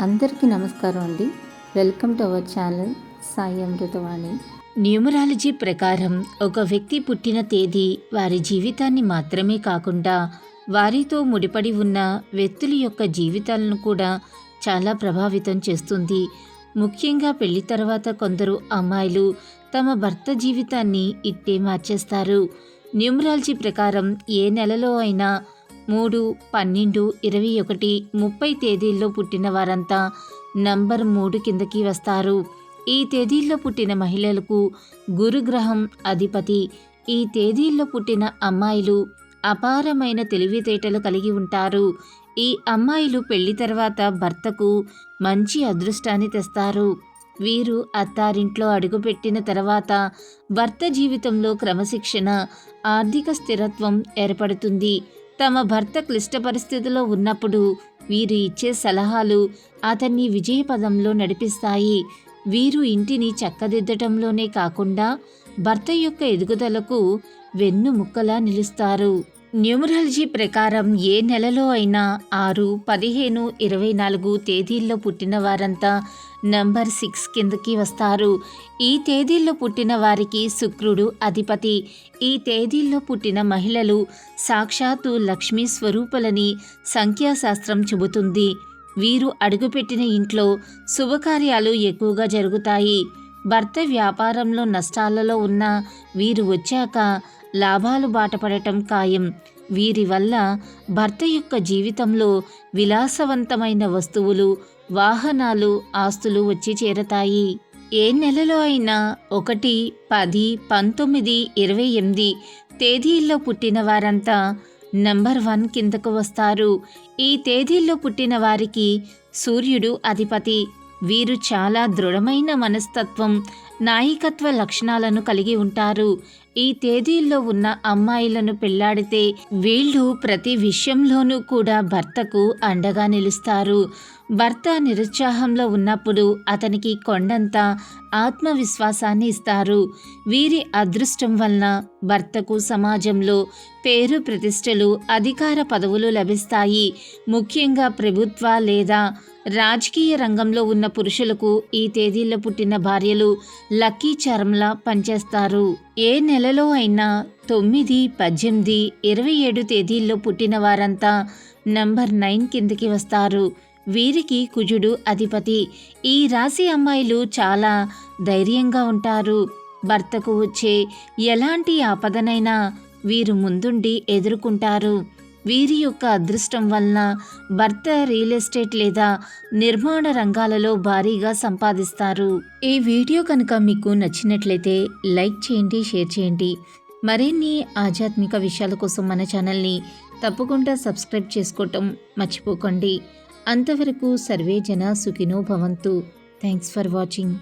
అందరికీ నమస్కారం అండి. Welcome to our channel Sai Amruthavani. Numerology ప్రకారం ఒక వ్యక్తి పుట్టిన తేదీ వారి జీవితాన్ని మాత్రమే కాకుండా వారితో ముడిపడి ఉన్న వ్యక్తుల యొక్క జీవితాలను కూడా చాలా ప్రభావితం చేస్తుంది. ముఖ్యంగా పెళ్ళి తర్వాత కొందరు అమ్మాయిలు తమ భర్త జీవితాన్ని ఇట్టే మార్చేస్తారు. న్యూమరాలజీ ప్రకారం ఏ నెలలో అయినా మూడు పన్నెండు ఇరవై ఒకటి ముప్పై తేదీల్లో పుట్టిన వారంతా నంబర్ మూడు కిందకి వస్తారు. ఈ తేదీల్లో పుట్టిన మహిళలకు గురుగ్రహం అధిపతి. ఈ తేదీల్లో పుట్టిన అమ్మాయిలు అపారమైన తెలివితేటలు కలిగి ఉంటారు. ఈ అమ్మాయిలు పెళ్ళి తర్వాత భర్తకు మంచి అదృష్టాన్ని తెస్తారు. వీరు అత్తారింట్లో అడుగుపెట్టిన తర్వాత భర్త జీవితంలో క్రమశిక్షణ ఆర్థిక స్థిరత్వం ఏర్పడుతుంది. తమ భర్త క్లిష్ట పరిస్థితిలో ఉన్నప్పుడు వీరు ఇచ్చే సలహాలు అతన్ని విజయపదంలో నడిపిస్తాయి. వీరు ఇంటిని చక్కదిద్దటంలోనే కాకుండా భర్త యొక్క ఎదుగుదలకు వెన్నుముక్కలా నిలుస్తారు. న్యూమరాలజీ ప్రకారం ఏ నెలలో అయినా ఆరు పదిహేను ఇరవై నాలుగు తేదీల్లో పుట్టిన వారంతా నంబర్ సిక్స్ కిందకి వస్తారు. ఈ తేదీల్లో పుట్టిన వారికి శుక్రుడు అధిపతి. ఈ తేదీల్లో పుట్టిన మహిళలు సాక్షాత్తు లక్ష్మీ స్వరూపులని సంఖ్యాశాస్త్రం చెబుతుంది. వీరు అడుగుపెట్టిన ఇంట్లో శుభకార్యాలు ఎక్కువగా జరుగుతాయి. భర్త వ్యాపారంలో నష్టాలలో ఉన్న వీరు వచ్చాక లాభాలు బాటపడటం ఖాయం. వీరి వల్ల భర్త యొక్క జీవితంలో విలాసవంతమైన వస్తువులు వాహనాలు ఆస్తులు వచ్చి చేరతాయి. ఏ నెలలో అయినా ఒకటి పది పంతొమ్మిది ఇరవై ఎనిమిది తేదీల్లో పుట్టిన వారంతా నంబర్ వన్ కిందకు వస్తారు. ఈ తేదీల్లో పుట్టిన వారికి సూర్యుడు అధిపతి. వీరు చాలా దృఢమైన మనస్తత్వం నాయకత్వ లక్షణాలను కలిగి ఉంటారు. ఈ తేదీల్లో ఉన్న అమ్మాయిలను పెళ్ళాడితే వీళ్ళు ప్రతి విషయంలోనూ కూడా భర్తకు అండగా నిలుస్తారు. భర్త నిరుత్సాహంలో ఉన్నప్పుడు అతనికి కొండంత ఆత్మవిశ్వాసాన్ని ఇస్తారు. వీరి అదృష్టం వలన భర్తకు సమాజంలో పేరు ప్రతిష్టలు అధికార పదవులు లభిస్తాయి. ముఖ్యంగా ప్రభుత్వ లేదా రాజకీయ రంగంలో ఉన్న పురుషులకు ఈ తేదీల్లో పుట్టిన భార్యలు లక్కీ చరంలా పనిచేస్తారు. ఏ నెలలో అయినా తొమ్మిది పద్దెనిమిది ఇరవై ఏడు తేదీల్లో పుట్టిన వారంతా నంబర్ నైన్ కిందికి వస్తారు. వీరికి కుజుడు అధిపతి. ఈ రాశి అమ్మాయిలు చాలా ధైర్యంగా ఉంటారు. భర్తకు వచ్చే ఎలాంటి ఆపదనైనా వీరు ముందుండి ఎదుర్కొంటారు. వీరి యొక్క అదృష్టం వలన భర్త రియల్ ఎస్టేట్ లేదా నిర్మాణ రంగాలలో భారీగా సంపాదిస్తారు. ఈ వీడియో కనుక మీకు నచ్చినట్లయితే లైక్ చేయండి షేర్ చేయండి. మరిన్ని ఆధ్యాత్మిక విషయాల కోసం మన ఛానల్ని తప్పకుండా సబ్స్క్రైబ్ చేసుకోవటం మర్చిపోకండి. అంతవరకు సర్వే జన సుఖినో భవంతు. Thanks for watching